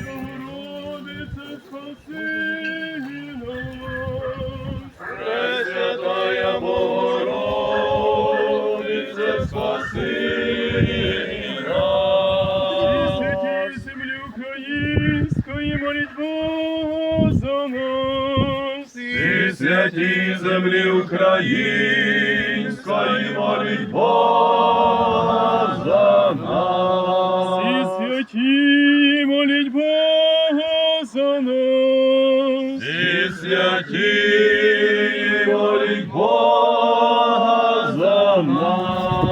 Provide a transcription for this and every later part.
Богородице, спаси нас. Пресвятая Богородице, спаси нас. святі землі української, моліть Бога за нас. І святі землі української, нас. І святі, моліть Бога за нас.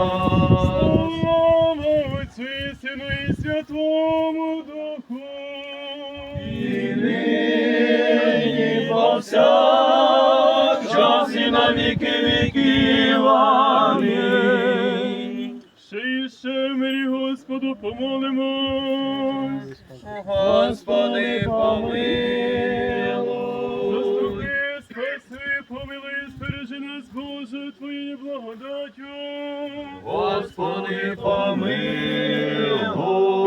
Слава Отцю і Сину і Святому Духу. І нині повсякчас і на віки віків. Ще мирі Господу помолимось. Господи, помилуй. Заступи, спаси, помилуй, збережи нас, Боже, Твоєю благодаттю. Господи, помилуй.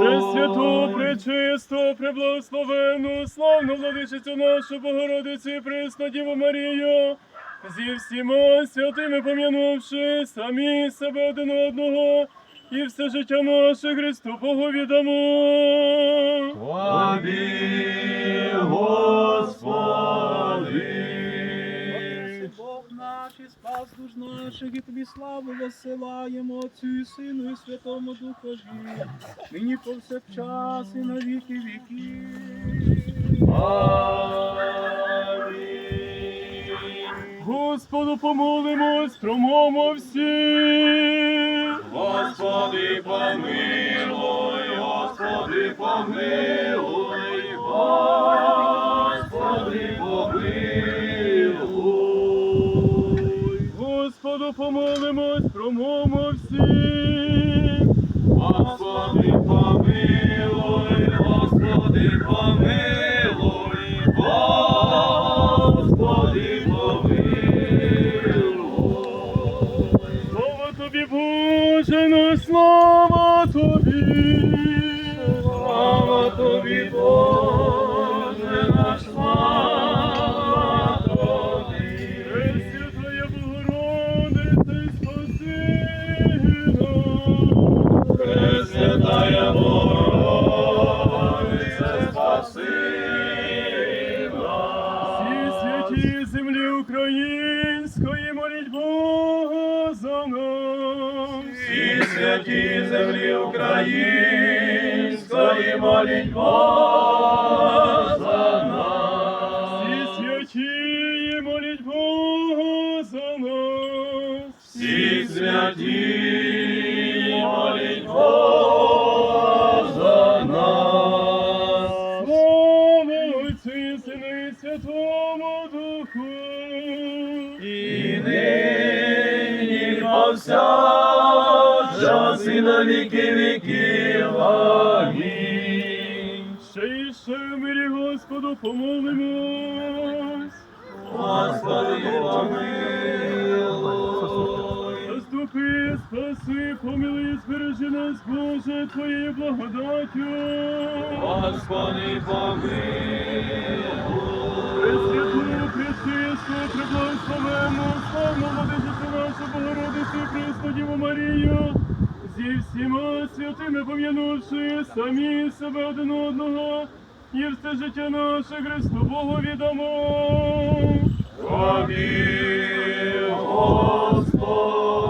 Пресвяту, пречисту, преблагословену, славну владичицю нашу Богородицю і пресну Діву Марію, зі всіма святими пом'янувши самі себе один одного, і все життя наше Христу Богу віддамо. Тобі, Господи. Бог наш і спас душ наших, і тобі славу засилаємо Отцю і Сину і Святому Духові, нині повсякчас і на віки віків. Амінь. Господу помолимось, промомо всі. Господи, помилуй, Господи, помилуй, Господи, помилуй. Господу помолимось, промомо всі. Господи, слава тобі. Слава тобі, Боже, наш слава тобі. Пресвятая Богородице, спаси нас. Пресвятая Богородице, спаси Всі нас. святі землі української, моліть Бога за нас. Всі святі землі української, моліть Бога за Всі нас. святі, моліть Бога за нас. Всі святі, моліть Бога за нас. Слава Отцю і Сину і Святому Духу. І нині повсякчас і на віки віків. Амінь. Ще і ще в мирі Господу помолимось. Господи, помилуй. Заступи, спаси, помилуй, збережи нас, Боже, Твоєю благодаттю. Господи, помилуй. Пресвяту, пречисту, преблагословенну, славну владичицю нашу Богородицю, Пресну Діву Марію, зі всіма святими пом'янувши самі себе один одного, і все життя наше Христу Богу віддамо. Амінь, Господь.